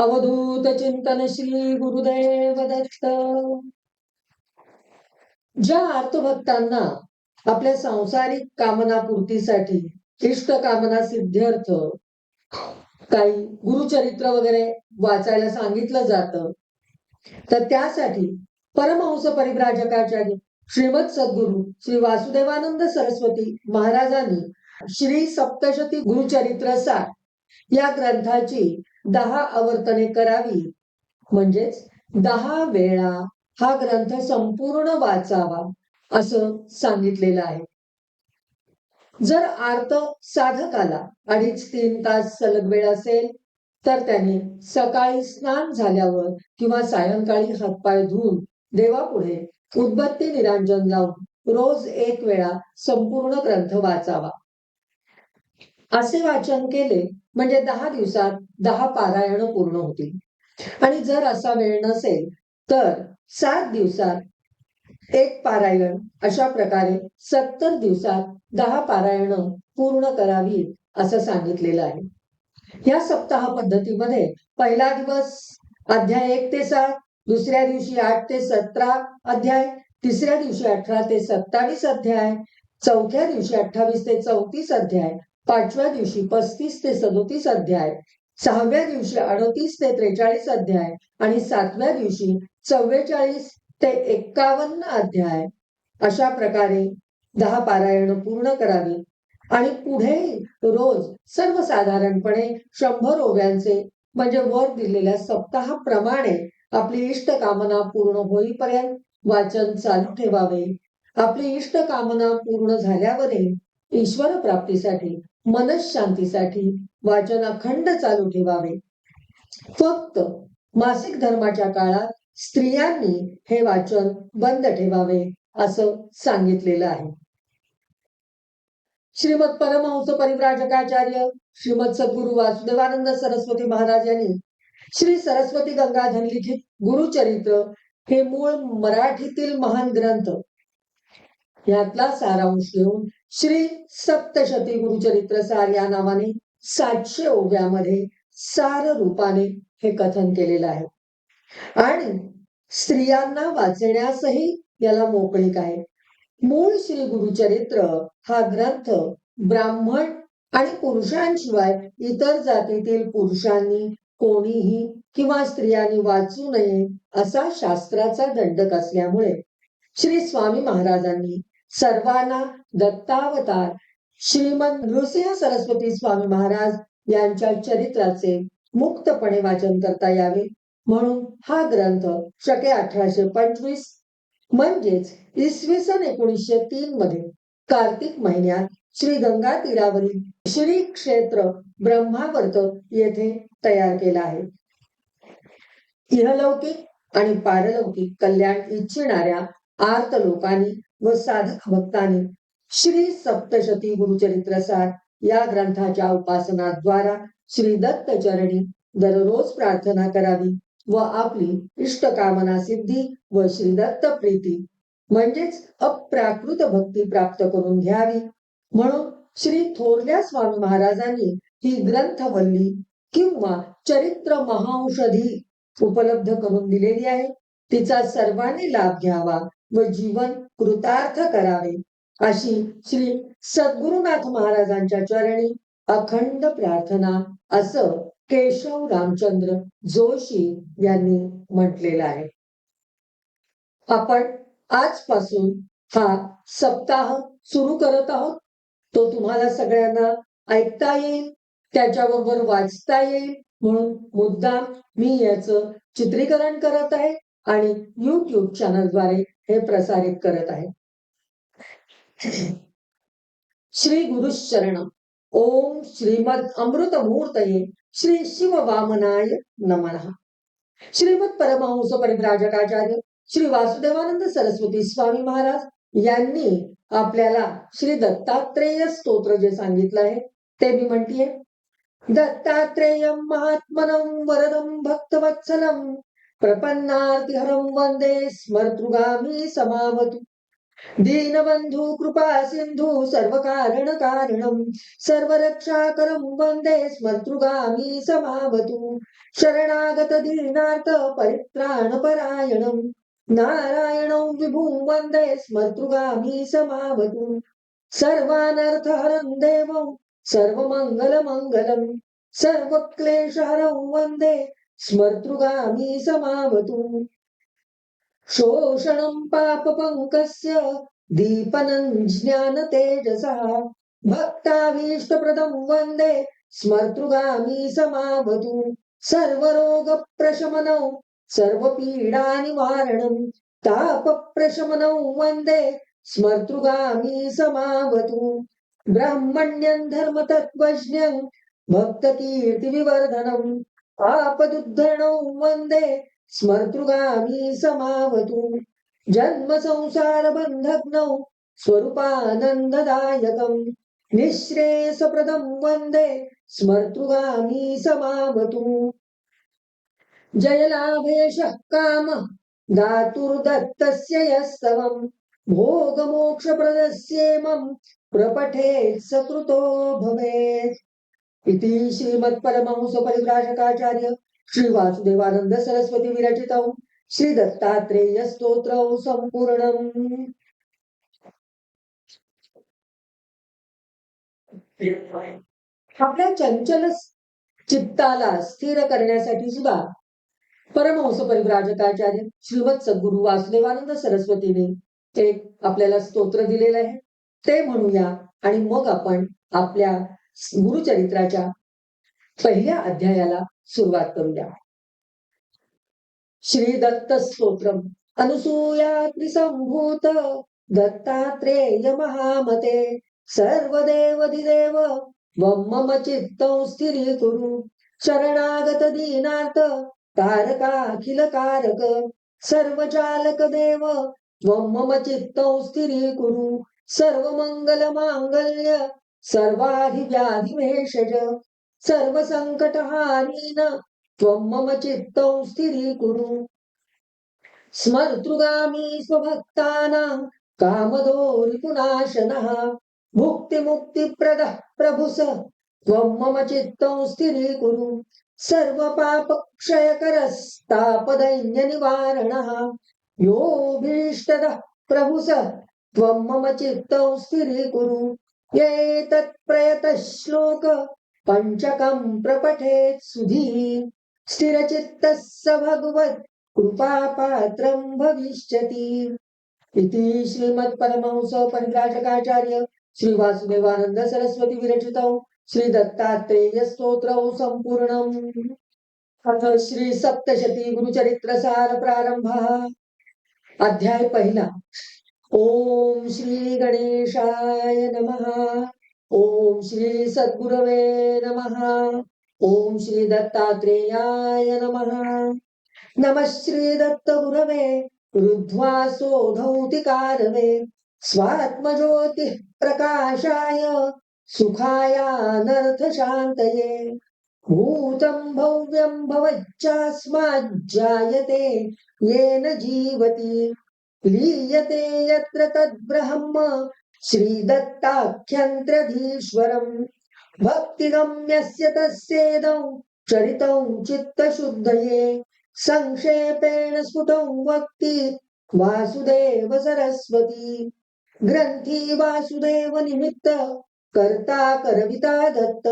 अवधूत चिंतन श्री गुरुदेव दत्त. ज्या आर्तभक्तांना आपल्या सांसारिक कामना पूर्तीसाठी इष्ट कामना सिद्ध्यर्थ काही गुरुचरित्र वगैरे वाचायला सांगितलं जातं तर त्यासाठी परमहंस परिव्राजकाचार्य श्रीमद सद्गुरु श्री वासुदेवानंद सरस्वती महाराजांनी श्री सप्तशती गुरुचरित्र सार या ग्रंथाची दहा आवर्तने करावी. म्हणजेच दहा वेळा हा ग्रंथ संपूर्ण वाचावा असं सांगितलेलं आहे. जर आर्त साधकाला अडीच तीन तास सलग वेळ असेल तर त्याने सकाळी स्नान झाल्यावर किंवा सायंकाळी हातपाय धुवून देवापुढे उदबत्ती निरांजन लावून रोज एक वेळा संपूर्ण ग्रंथ वाचावा. असे वाचन केले म्हणजे दहा दिवसात दहा पारायण पूर्ण होतील. आणि जर असा वेळ नसेल तर सात दिवसात एक पारायण अशा प्रकारे सत्तर दिवसात दहा पारायण पूर्ण करावी असं सांगितलेलं आहे. या सप्ताह पद्धतीमध्ये पहिला दिवस अध्याय एक ते सात दुसऱ्या दिवशी आठ ते सतरा अध्याय तिसऱ्या दिवशी अठरा ते सत्तावीस अध्याय चौथ्या दिवशी अठ्ठावीस ते चौतीस अध्याय पाचव्या दिवशी पस्तीस ते सदोतीस अध्याय सहाव्या दिवशी अडतीस ते त्रेचाळीस अध्याय आणि सातव्या दिवशी चव्वेचाळीस ते एक्कावन्न अध्याय. अशा प्रकारे दहा पारायण पूर्ण करावी आणि पुढे रोज सर्वसाधारणपणे शंभर ओव्यांचे म्हणजे वर दिलेल्या सप्ताहाप्रमाणे आपली इष्ट कामना पूर्ण होईपर्यंत वाचन चालू ठेवावे. आपली इष्ट कामना पूर्ण झाल्यावरही ईश्वर प्राप्तीसाठी मनशांतीसाठी वाचन अखंड चालू ठेवावे. फक्त मासिक धर्माच्या काळात स्त्रियांनी हे वाचन बंद ठेवावे असं सांगितलेलं आहे. श्रीमद परमहंस परिव्राजकाचार्य श्रीमद सद्गुरु वासुदेवानंद सरस्वती महाराज यांनी श्री सरस्वती गंगाधन लिखित गुरुचरित्र हे मूळ मराठीतील महान ग्रंथ. यातला सारांश घेऊन श्री सप्तशती गुरुचरित्र सार या नावाने सातशे ओव्यामध्ये सार रूपाने हे कथन केलेलं आहे. आणि स्त्रियांना वाचण्यासही याला मोकळीक आहे. मूळ श्री गुरुचरित्र हा ग्रंथ ब्राह्मण आणि पुरुषांशिवाय इतर जातीतील पुरुषांनी कोणीही किंवा स्त्रियांनी वाचू नये असा शास्त्राचा दंडक असल्यामुळे श्री स्वामी महाराजांनी सर्वांना दत्तावतार. श्रीमंत नृसिंह सरस्वती स्वामी महाराज यांच्या चरित्राचे मुक्तपणे वाचन करता यावे. म्हणून हा ग्रंथ शके अठराशे पंचवीस म्हणजेच इसवी सन एकोणीसशे तीन मध्ये कार्तिक महिन्यात श्री गंगा तीरावरील श्री क्षेत्र ब्रह्मावर्त येथे तयार केला आहे. इहलौकिक आणि पारलौकिक कल्याण इच्छिणाऱ्या आर्त लोकांनी व साधक भक्तांनी श्री सप्तशती गुरुचरित्रसार या ग्रंथाच्या उपासनाद्वारा श्री दत्त चरणी दररोज प्रार्थना करावी व आपली इष्टकामना सिद्धी व श्री दत्त प्रीती म्हणजेच अप्राकृत भक्ती प्राप्त करून घ्यावी. म्हणून श्री थोरल्या स्वामी महाराजांनी ही ग्रंथवल्ली किंवा चरित्र महाऔषधी उपलब्ध करून दिलेली आहे. तिचा सर्वांनी लाभ घ्यावा. व जीवन कृतार्थ करावे. अशी श्री सद्गुरुनाथ महाराजांच्या चरणी अखंड प्रार्थना असं केशव रामचंद्र जोशी यांनी म्हटलेलं आहे. आपण आजपासून हा सप्ताह सुरू करत आहोत. तो तुम्हाला सगळ्यांना ऐकता येईल त्याच्याबरोबर वाचता येईल म्हणून मुद्दाम मी याचं चित्रीकरण करत आहे. आणि युट्यूब चॅनलद्वारे हे प्रसारित करत आहे. श्री गुरुशरण ओम श्रीमद अमृत मुहूर्त श्री शिव वामनाय नमः. श्रीमद परमहंस परिव्राजकाचार्य श्री वासुदेवानंद सरस्वती स्वामी महाराज यांनी आपल्याला श्री दत्तात्रेय स्तोत्र जे सांगितलं आहे ते मी म्हणतीये. दत्तात्रेय महात्मनं वरदं भक्तवत्सलं. प्रपन्नार्तिहरं वन्दे स्मर्तृगामी समावतु। दीनबन्धु कृपा सिन्धु सर्व सर्वरक्षाकरं वन्दे स्मर्तृगामी समावतु। शरणागत दीनार्थ परित्राणपरायणं नारायणं विभुं वन्दे स्मर्तृगामी समावतु। सर्वानर्थहरं देवं सर्वमङ्गलमङ्गलं सर्वक्लेशहरं वन्दे स्मर्तृगामी समावतु। शोषणं पापपङ्कस्य दीपनं ज्ञानतेजसः भक्ताभीष्टप्रदं वन्दे स्मर्तृगामी समावतु। सर्वरोगप्रशमनौ सर्वपीडानिवारणं तापप्रशमनौ वन्दे स्मर्तृगामी समावतु। ब्राह्मण्यं धर्मतत्त्वज्ञं भक्तकीर्तिविवर्धनम् आपदुद्धरणौ वन्दे स्मर्तृगामी समावतु। जन्म संसार बंधग्नौ स्वरूपानन्ददायकं निःश्रेयसप्रदं वन्दे स्मर्तृगामी समावतु। जयलाभेशः काम दातुर्दत्तस्य यस्तवं भोगमोक्षप्रदस्येमम् प्रपठेत् सकृतो भवेत्। इति श्रीमत्परमहंस परिव्राजकाचार्य श्री वासुदेवानंद सरस्वती विरचित श्री दत्तात्रेय स्तोत्र संपूर्ण आपल्या चंचल चित्ताला स्थिर करण्यासाठी सुद्धा परमहंस परिव्राजकाचार्य श्रीमत सद्गुरु वासुदेवानंद सरस्वतीने एक आपल्याला स्तोत्र दिलेलं आहे. ते म्हणूया आणि मग आपण आपल्या गुरुचरित्राच्या पहिल्या अध्यायाला सुरुवात करूया श्री दत्त स्तोत्रम अनुसूयात्रिसंभूत दत्तात्रेय महामते सर्वदेवधिदेव वम मम स्थिरी कुरू शरणागत दीनार्थ तारकाखिल कारक सर्व चालक देव त्वं कुरु सर्व मंगल मांगल्य सर्वाधिव्याधिभेषज सर्वसङ्कटहारीन त्वं मम चित्तं स्थिरीकुरु। स्मर्तृगामी स्वभक्तानां कामदो रिपुनाशनः भुक्तिमुक्तिप्रदः प्रभुस त्वं मम चित्तं स्थिरीकुरु। सर्वपापक्षयकरस्तापदैन्यनिवारणः योऽभीष्टदः प्रभुस त्वं मम चित्तं स्थिरीकुरु। येतत्प्रयतः श्लोक पञ्चकम् प्रपठेत् सुधीः। स्थिरचित्तः स भगवत् कृपापात्रम् भविष्यति। इति श्रीमत्परमहंस परिव्राजकाचार्य श्रीवासुदेवानन्द सरस्वती विरचितौ। श्रीदत्तात्रेयस्तोत्रौ सम्पूर्णम्। अथ श्री सप्तशती गुरुचरित्रसार प्रारंभ अध्याय पहिला। ओम श्री गणेशाय नमः। ओम श्री सद्गुरवे नमः। ओम श्री दत्तात्रेयाय नमः। नमः श्री दत्त गुरवे रुद्ध्वा सोधौतिकारवे स्वात्मज्योतिः प्रकाशाय सुखायानर्थशान्तये। भूतं भव्यं भवच्चास्माज्जायते येन जीवति। लीयते यत्र तद्ब्रह्म श्रीदत्ताख्यन्त्रधीश्वरम् भक्तिगम्यस्य तस्येदौ चरितौ चित्तशुद्धये संक्षेपेण स्फुटौ वक्ति वासुदेव सरस्वती। ग्रन्थी वासुदेव निमित्त कर्ता करविता दत्त।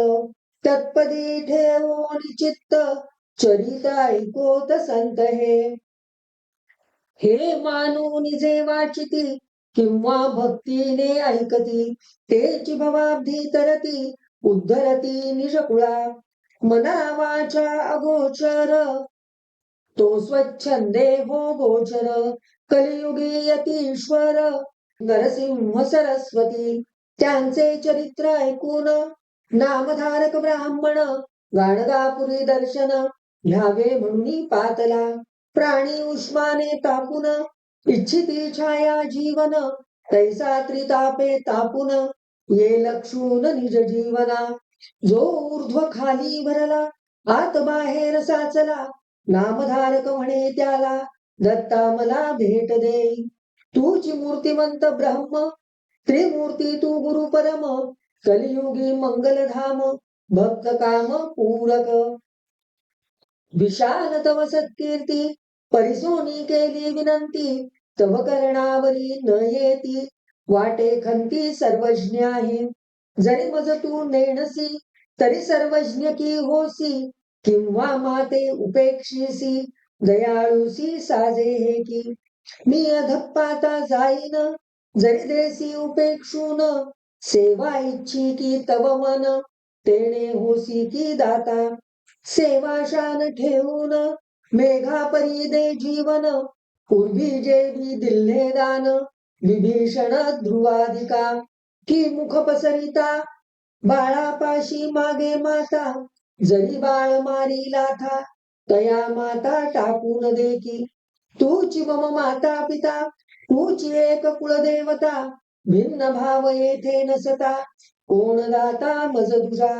तत्पदी ठेवो निचित्त चरित ऐकोत संत हे हे मानून जे वाचिती किंवा भक्तीने ऐकती तेची भवाब्धी तरती उद्धरती निजकुळा मना वाचा अगोचर तो स्वच्छंदे हो गोचर. कलियुगी यतीश्वर नरसिंह सरस्वती. त्यांचे चरित्र ऐकून नामधारक ब्राह्मण गाणगापुरी दर्शन घ्यावे म्हणून पातला. प्राणी उष्माने तापून इच्छिती छाया जीवन तैसा त्रितापे तापून ये लक्षून निज जीवना. जो ऊर्ध्व खाली भरला आत बाहेर साचला नामधारक म्हणे त्याला दत्ता मला भेट दे. तूची मूर्तिमंत ब्रह्म त्रिमूर्ती तू गुरु परम कलियुगी मंगलधाम भक्त काम पूरक. विशाल तव सत्कीर्ती परिसोनी केली विनंती तव कर्णावरी न येती. वाटे खंती सर्वज्ञ आहे जरी मज तू नेणसी तरी सर्वज्ञ की होसी. किंवा माते उपेक्षीसी दयाळूसी साजे हे की. मी अधप्पाता जाईन जरी देसी उपेक्षून सेवा इच्छी की तव मन तेणे होसी की दाता. सेवा शान ठेवून मेघा परी दे जीवन पूर्वी जे बी दिल्हे दान विभीषण ध्रुवाधिका की मुख पसरिता बाळापाशी मागे माता जरी बाळ मारी लाथा तया माता टाकून दे की तूची मम माता पिता तूची एक कुळदेवता भिन्न भाव येथे नसता कोण दाता मज तुझा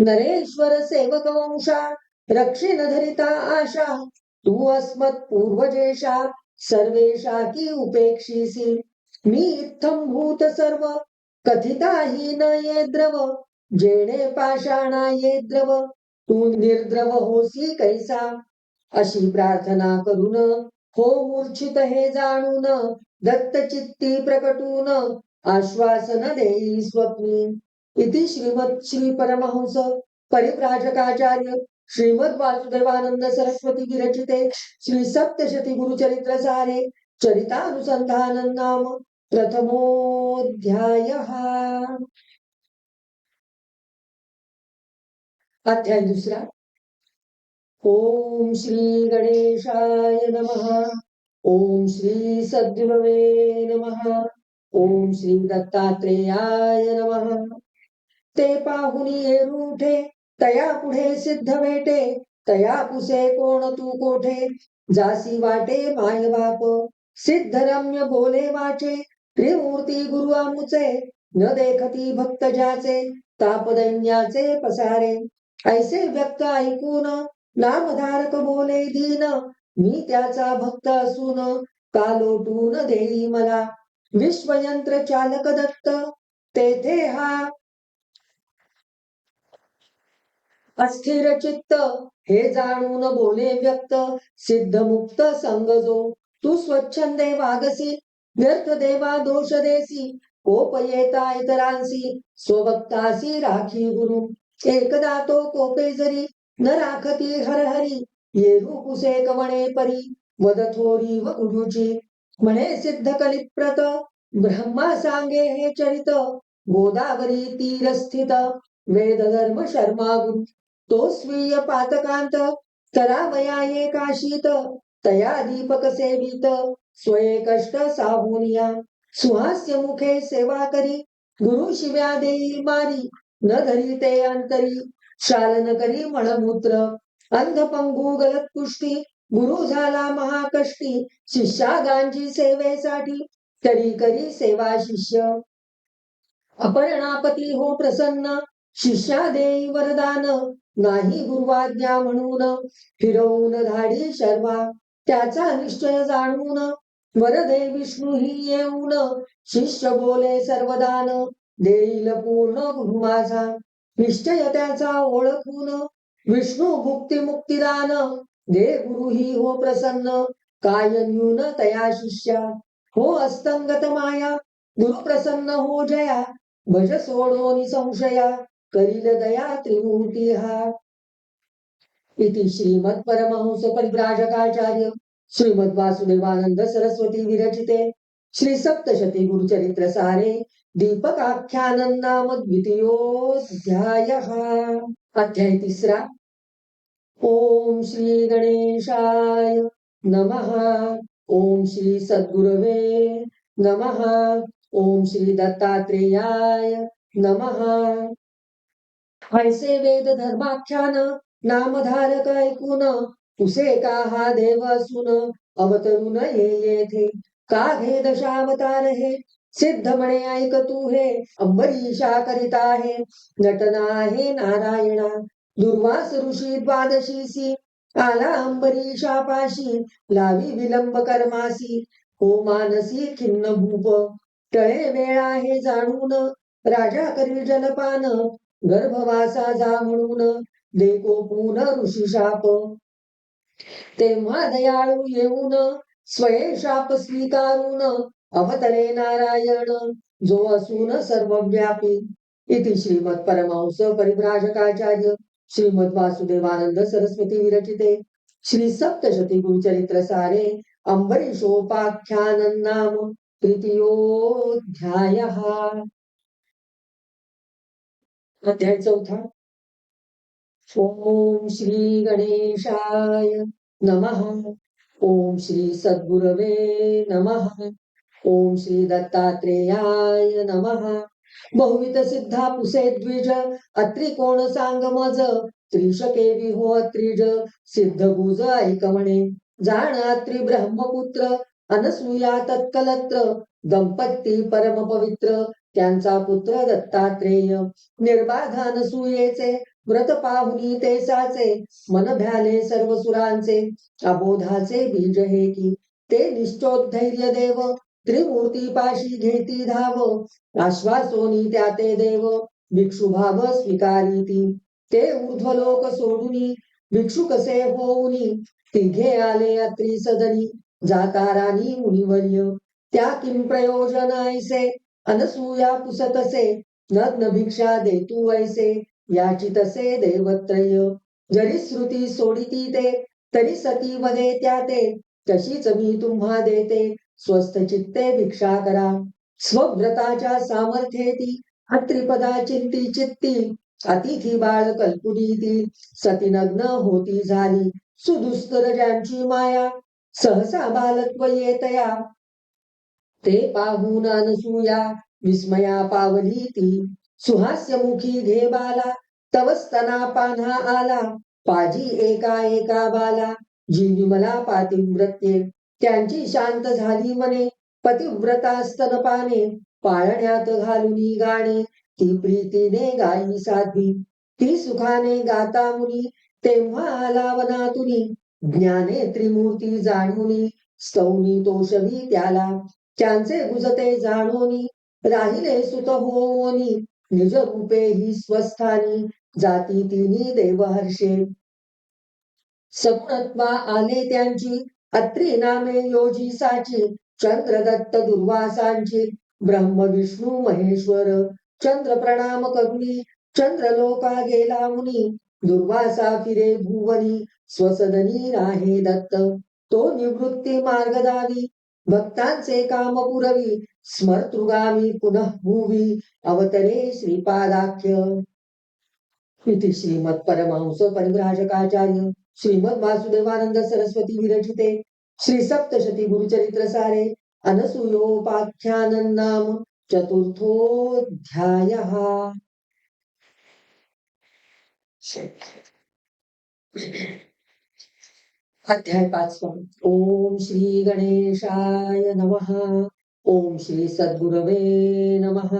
नरेश्वर सेवक वंशा रक्षिण धरिता आशा तू अस्मत् पूर्वजेशा सर्वेशा की उपेक्षीसी मी इत्थम भूत सर्व कथिता ही न ये द्रव जेणे पाषाणा ये द्रव तू निर्द्रव होसी कैसा? अशी प्रार्थना करून हो मूर्छित हे जाणून दत्त चित्ती प्रकटून आश्वासन देई स्वप्नी. इति श्रीमद श्री परमहंस परिप्राजकाचार्य श्रीमद वासुदेवानंद सरस्वती विरचिते श्री सप्तशती गुरुचरित्र सारे चरितानुसंधान नाम प्रथमोध्याय अध्याय दुसरा। ओम श्री गणेशाय नमः। ओम श्री सद्भवे नमः। ओम श्री दत्तात्रेयाय नमः। ते पाहुनी रूठे तया पुढे सिद्ध भेटे तया पुसे कोण तू कोठे? जासी वाटे माय बाप सिद्ध रम्य बोले वाचे त्रिमूर्ती गुरु आमुचे न देखती भक्त ज्याचे तापदैन्याचे पसारे. ऐसे व्यक्त ऐकून नामधारक बोले दीन मी त्याचा भक्त असून का लोटून देई मला. विश्वयंत्र चालक दत्त तेथे हा अस्थिर चित्त हे जाणून बोले व्यक्त सिद्ध मुक्त संगजो तू स्वच्छंदे वागसी व्यर्थ देवा दोष देसी कोप येता इतरांसी स्वभक्तासी राखी गुरु. एकदा तो कोपे जरी न राखती हरहरी येरू कुसे कवणे परी वद थोरी व गुरुची म्हणे सिद्ध कलिप्रत ब्रह्मा सांगे हे चरित गोदावरी तीर स्थित वेद धर्म शर्मा गुरु तो स्वीय पातकांत करावया ये काशीत तया दीपक सेवित स्वये कष्ट साहुनिया सुहास्य मुखे सेवा करी गुरु शिव्या देई मारी न धरी ते अंतरी शालन करी मळमूत्र अंधपंगू गलत पुष्टी गुरु झाला महाकष्टी शिष्या गांजी सेवेसाठी तरी करी सेवा शिष्य. अपर्णापती हो प्रसन्न शिष्या देई वरदान. नाही गुरुवाज्ञा म्हणून. फिरवून धाडी शर्वा त्याचा निश्चय जाणून. वरदे विष्णू ही येऊन शिष्य बोले सर्वदान. देईल पूर्ण गुरु माझा. निश्चय त्याचा ओळखून. विष्णू भुक्ती मुक्तिदान. दे गुरु ही हो प्रसन्न. काय न्यून तया शिष्या. हो अस्तंगत माया. गुरु प्रसन्न हो जया. भज सोडो निसंशया करील दया त्रिमूर्ती हा इति श्रीमद परमहंस परिव्राजकाचार्य श्रीमद वासुदेवानंद सरस्वती विरचिते श्री सप्तशती गुरुचरित्र सारे दीपकाख्यानं नाम द्वितीयोऽध्यायः अध्याय तिसरा। ओम श्री गणेशाय नमः। ओम श्री सद्गुरवे नमः। ओम श्री दत्तात्रेयाय नमः। ऐसे वेद धर्माख्यान नामधारक ऐकून तुसे का हा देव असून अवतरून ये येथे. का घे दशावतार हे? सिद्ध म्हणे ऐक तू हे. अंबरीशा करिता आहे. नटना आहे नारायणा. दुर्वास ऋषी द्वादशीसी. आला अंबरीशापाशी लावी विलंब कर्मासी. हो मानसी खिन्न भूप. टळे वेळा हे जाणून. राजा करी जलपान. गर्भवासा जा म्हणून देखो पून ऋषी शाप. तेव्हा दयाळू येऊन स्वये शाप स्वीकारून अवतरे नारायण जो असून सर्व व्यापी इति श्रीमद परमहंस परिभ्राजकाचार्य श्रीमद वासुदेवानंद सरस्वती विरचिते. श्री सप्तशती गुरुचरित्र सारे अंबरीशोपाख्यान नाम तृतीयोध्याय अध्याय चौथा. ओम श्री गणेशाय नमः. ओम श्री सद्गुरवे नमः. ओम श्री दत्तात्रेयाय नमः. बहुविध सिद्धा पुसे द्विज अत्रि कोण सांग मज त्रिशके विहो त्रिज सिद्ध गुज ऐक म्हणे. जाण अत्रि ब्रह्मपुत्र अनसूया तत्कलत्र दंपती परम पवित्र त्यांचा पुत्र दत्तात्रेय निर्बाधान सुयेचे व्रत पाहुनी ते साचे मन भ्याले सर्व सुरांचे अबोधाचे बीज हे की ते निश्चोधैर्य देव त्रिमूर्ती पाशी घेती धाव आश्वासोनी त्या ते देव भिक्षुभाव स्वीकारिती ते ऊर्ध्वलोक सोडुनी भिक्षु कसे होऊनी तिघे आले अत्री सदनी जातारानी मुनिवर्य त्या किम प्रयोजन ऐसे अनसूया पुसतसे नग्न भिक्षा देतू याची याचितसे देवत्रय. जरी श्रुती सोडिती ते तरी सती वदे त्या ते तशीच मी तुम्हा देते स्वस्थ चित्ते भिक्षा करा. स्वव्रताच्या सामर्थ्येती अत्रिपदा चिंती चित्ती. अतिथी बाळ कल्पुनीती सती नग्न होती झाली. सुदुस्तर ज्यांची माया सहसा बालत्व येतया. ते पाहून अनसूया विस्मया पावली ती सुहास्य मुखी घे बाला तवस्तना पान्हा आला. पाजी एका एका बाला जी विमला पातिव्रत्ये त्यांची शांत झाली मने पतिव्रता स्तनपाने. पाळण्यात घालुनी गाणे ती प्रीतीने गाई साध्वी ती सुखाने गाता मुनी तेव्हा आला वनातुनी. ज्ञाने त्रिमूर्ती जाणुनी स्तौनी तोषवी त्याला. त्यांचे गुजते जाणोनी राहिले सुत होनी निज रूपे ही स्वस्थानी जाती देव देवहर्षे. सगुणत्वा आले त्यांची अत्री नामे योजी साची चंद्रदत्त दुर्वासांची ब्रह्म विष्णू महेश्वर चंद्र प्रणाम करुणी चंद्रलोका गेला मुनी दुर्वासा फिरे भुवनी स्वसदनी राहे दत्त तो निवृत्ती मार्गदानी भक्तांचे काम पुरवी स्मर्तृगामी पुनः भुवी अवतरे श्रीपादाख्य. इति श्रीमद परमहंस परिव्राजकाचार्य श्रीमद वासुदेवानंद सरस्वती विरचिते श्री सप्तशती गुरुचरित्र सारे अनसूयोपाख्यान नाम चतुर्थोऽध्याय अध्याय पाचवा. ओम श्री गणेशाय नमः. ओम श्री सद्गुरवे नमः.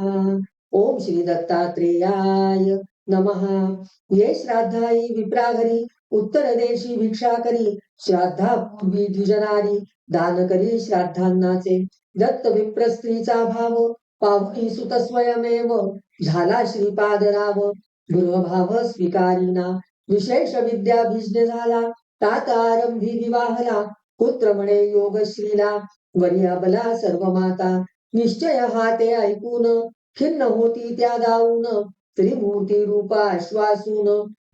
ओम श्री दत्तात्रेयाय नमः. ये श्राद्धाई विप्राघरी उत्तर देशी भिक्षा करी श्राद्धा पूर्वी द्विजनारी दान करी श्राद्धांनाचे दत्त विप्र स्त्रीचा भाव पाहुणी सुत स्वयमेव झाला श्रीपादराव गृहभाव स्वीकारिना विशेष विद्या भिजने झाला तात आरंभी विवाहला पुत्र म्हणे योगश्रीला श्रीला सर्व माता निश्चय हा ते ऐकून खिन्न होती त्या दाऊन त्रिमूर्ती रूपा आश्वासून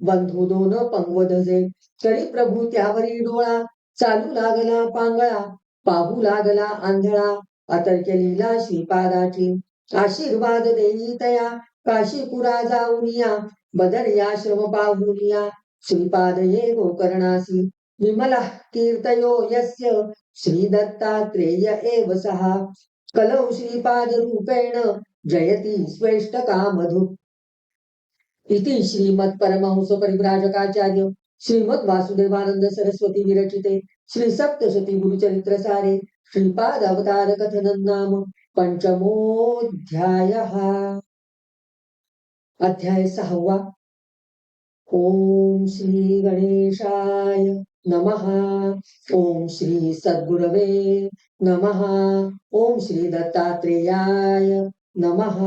बंधू दोन पंगवधजे तरी प्रभू त्यावरी डोळा चालू लागला पांगळा पाहू लागला आंधळा अतर्क्य लीला श्रीपादाची आशीर्वाद देई तया काशीपुरा जाऊनिया बदर्याश्रम पाहुनिया श्रीपादये गोकर्णासी। विमला कीर्तयो यस्य श्रीदत्तात्रेय एव सः। कलौ श्रीपादरूपेण जयति स्वेष्टकामधु इति श्रीमत्परमहंसपरिव्राजकाचार्य परमहंस श्रीमद वासुदेवानंद सरस्वती विरचिते। श्री सप्तशती गुरुचरित्र सारे श्रीपाद अवतार नाम पञ्चमोऽध्यायः। अध्याय सहावा ओम श्री गणेशाय नमः। ओम श्री सद्गुरवे नमः। ओम श्री दत्तात्रेयाय नमः।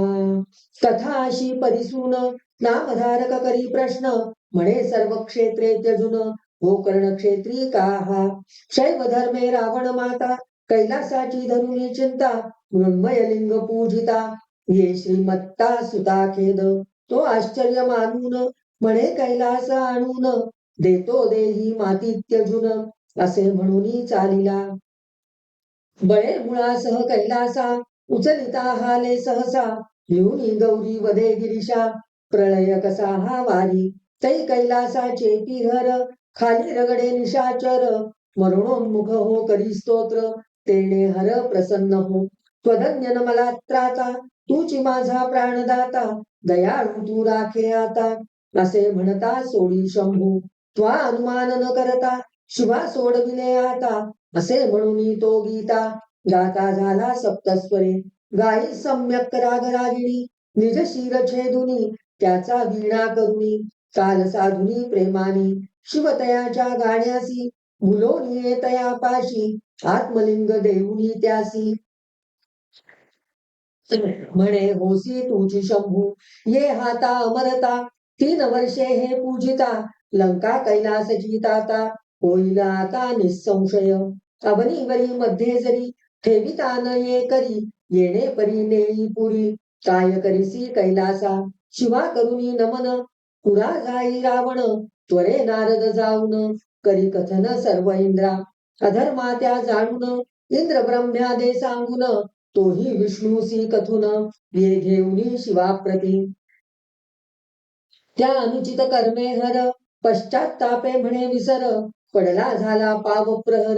कथाशी परिसून नामधारक करी प्रश्न म्हणे सर्व क्षेत्रे त्यजुन गोकर्ण क्षेत्री काहा शैव धर्मे रावण माता कैलासाची धरुणी चिंता मृण्मय लिंग पूजिता। ये श्रीमत्ता सुता खेद तो आश्चर्य मानून म्हणे कैलास आणून देतो देही माती जुन असे म्हणून चालिला. बळे मुळासह कैलासा उचलिता हाले सहसा लिहुनी गौरी वदे गिरीशा. प्रळय कसा हा वारी तै कैलासा चेपी हर खाली रगडे निशाचर. मरणोन्मुख हो करी स्तोत्र तेणे हर प्रसन्न हो. त्वधन्यन मला त्राता तूची माझा प्राणदाता दयाळू तू राखे आता. असे म्हणता सोडी शंभू. त्वा अनुमान न करता शिवा सोडविले आता असे म्हणून तो गीता. गाता झाला सप्तस्वरे. गाई सम्यक राग रागिणी. निज शिर छेदुनी. त्याचा वीणा करुणी काल साधुनी प्रेमानी. शिवतयाच्या गाण्यासी. मुलोनी तया पाशी. आत्मलिंग देऊनी त्यासी. म्हणे होसी तुझी शंभू. ये हाता अमरता. तीन वर्षे हे पूजिता लंका कैलास जिताता होईल आता निसंशय. अवनीवरी मध्ये जरी ठेविता न ये करी येणे परी नेई पुरी. काय करीसी कैलासा शिवा करुणी नमन. पुरा जाई रावण त्वरे नारद जाऊन. करी कथन सर्व इंद्रा अधर्मा त्या जाणून. इंद्र ब्रह्म्यादे सांगून तोही विष्णूसी कथून. ये घेऊनी शिवाप्रती. त्या अनुचित कर्मे हर पश्चातापे म्हणे विसर. पडला झाला पाव प्रहर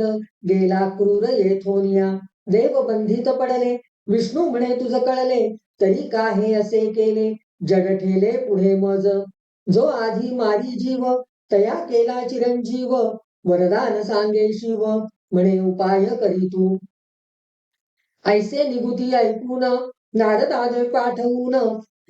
गेला क्रूर येथोनिया. देव बंधित पडले विष्णू म्हणे तुझ कळले. तरी का हे असे केले? जग ठेले पुढे मज. जो आधी मारी जीव तया केला चिरंजीव. वरदान सांगे शिव म्हणे उपाय करी तू. ऐसे निगुती ऐकून नारदाद पाठवून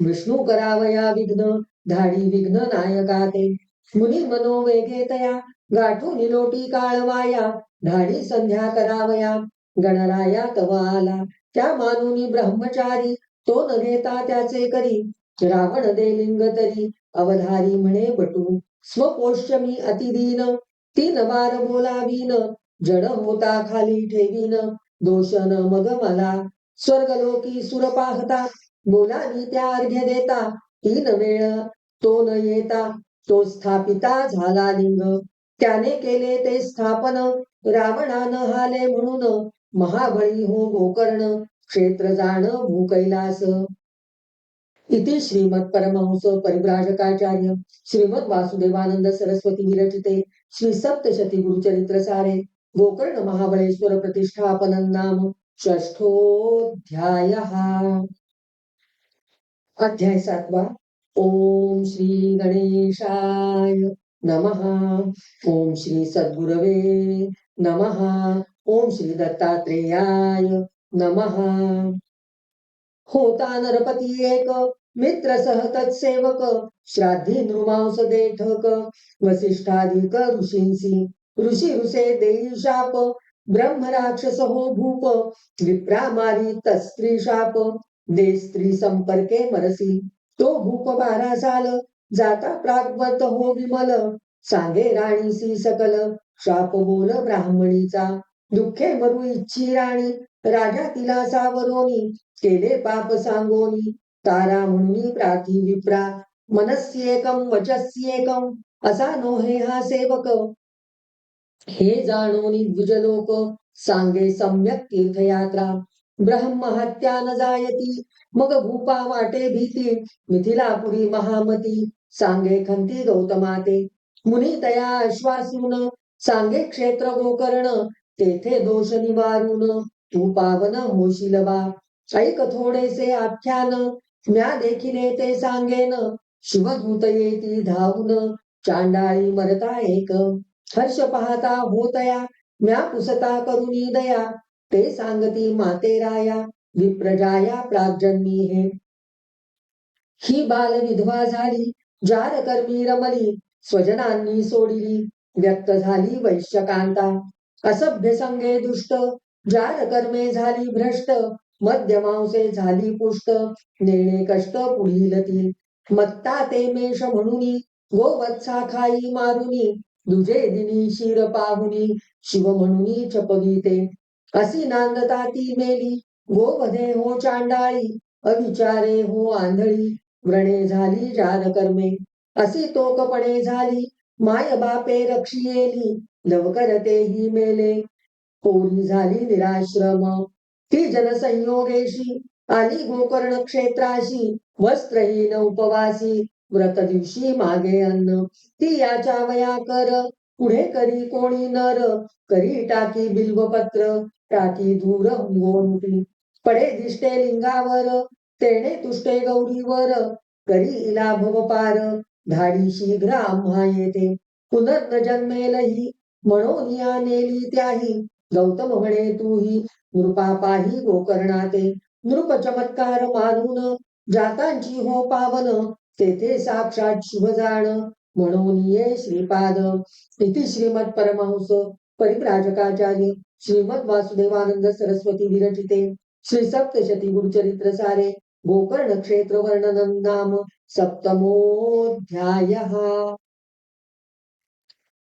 विष्णू करावया विघ्न. धाडी विघ्न नायका ते मुनी मनोवेगे तया गाठून लोटी काळवाया धाडी संध्या करावया गणराया तव आला त्या मानुनी ब्रह्मचारी तो न घेता त्याचे करी रावण दे लिंग तरी अवधारी म्हणे बटू स्वपोष्यमी अतिदीन तीन वार बोलावीन जड होता खाली ठेवीन दोष न मग मला स्वर्गलोकी सुर पाहता बोलानी त्या अर्घ्य देता तीन वेळ तो न येता तो स्थापिता झाला लिंग. त्याने केले ते स्थापन रावणान हाले म्हणून महाबळी हो गोकर्ण क्षेत्र जाण भूकैलास इति श्रीमद परमहंस परिव्राजकाचार्य श्रीमद वासुदेवानंद सरस्वती विरचिते श्री सप्तशती गुरुचरित्र सारे गोकर्ण महाबळेश्वर प्रतिष्ठापन नाम षष्ठोध्याय अध्याय सातवा ओम श्री गणेशाय नमः. ओम श्री सद्गुरवे नमः. ओम श्री दत्तात्रेयाय नमः. होता नरपती एक मित्र सह तत्सेवक श्राद्धी नृमांस देठक वसिष्ठाधिक ऋषींसी ऋषी ऋषे देई शाप ब्रह्म राक्षस हो भूप विप्रामारी तस्त्री शाप दे स्त्री संपर्के मरसी तो भूप बारा साल जाता प्रागवत हो विमल. सांगे राणीसी सकल शाप बोल ब्राह्मणीचा. दुःखे मरू इच्छी राणी राजा तिला सावरोनी. केले पाप सांगोनी तारा म्हणून प्राती विप्रा. मनस्येकम वचस्येकम असा नोहे हा सेवक. हे जाणोनी द्विजलोक सांगे सम्यक तीर्थयात्रा. ब्रह्महत्या न जायती. मग भूपा वाटे भीती. मिथिलापुरी महामती. सांगे खंती गौतमाते. मुनी तया आश्वासून. सांगे क्षेत्र गोकर्ण. तेथे दोष निवारून. तू पावन होशील बा. ऐक थोडेसे आख्यान. म्या देखिले ते सांगेन. शिवदूत येती धावून. चांडाळी मरता एक. हर्ष पाहता होतया. म्या पुसता करुणी दया. ते सांगती माते राया विप्रजाया प्राजन्मी हे ही बाल विधवा झाली जार कर्मी रमली स्वजनांनी सोडिली व्यक्त झाली वैश्यकांता असभ्य संगे दुष्ट जार कर्मे झाली भ्रष्ट मध्यमांसे झाली पुष्ट नेणे कष्ट पुढील ती. मत्ता ते मेष म्हणून गोवत्सा खाई मारुनी दुजे दिनी शिर पाहुनी शिव म्हणून छपविते असी नांदता ती मेली. गोवधे हो चांडाळी. अविचारे हो आंधळी. व्रणे झाली जार कर्मे. असी तोकपणे झाली. माय बापे रक्षियेली लवकर तेही मेले. पोरी झाली निराश्रम. ती जनसंयोगेशी. आली गोकर्ण क्षेत्राशी. वस्त्रहीन उपवासी. व्रत दिवशी मागे अन्न. ती याच्या वया कर. पुढे करी कोणी नर करी टाकी बिल्वपत्र टाकी धूर गोनुटी पडे दिष्टे लिंगावर तेणे तुष्टे गौरीवर. करी इला भवपार धाडी शीघ्र आम्हा येते. पुनर्न जन्मेलही म्हणून या नेली त्याही. गौतम म्हणे तूही नृपा पाही गोकर्णाते. नृप चमत्कार मानून जातांची हो पावन. तेथे साक्षात शुभ जाण म्हणून ये श्रीपाद. इति श्रीमद परमहंस परिप्राजकाचार्य श्रीमद वासुदेवानंद सरस्वती विरचिते श्री सप्तशती गुरुचरित्र सारे गोकर्ण क्षेत्र वर्णनं नाम सप्तमोध्याय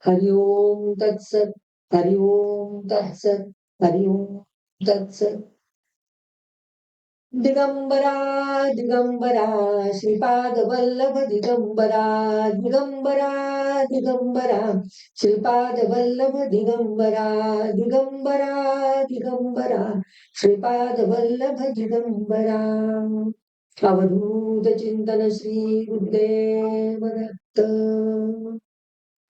हरि ओम तत्सत हरि ओम तत्सत हरि ओम तत्सत. दिगंबरा दिगंबरा श्रीपाद वल्लभ दिगंबरा दिगंबरा दिगंबरा श्रीपाद वल्लभ दिगंबरा दिगंबरा दिगंबरा श्रीपाद वल्लभ दिगंबरा। अवधूत चिंतन श्री गुरुदेव दत्त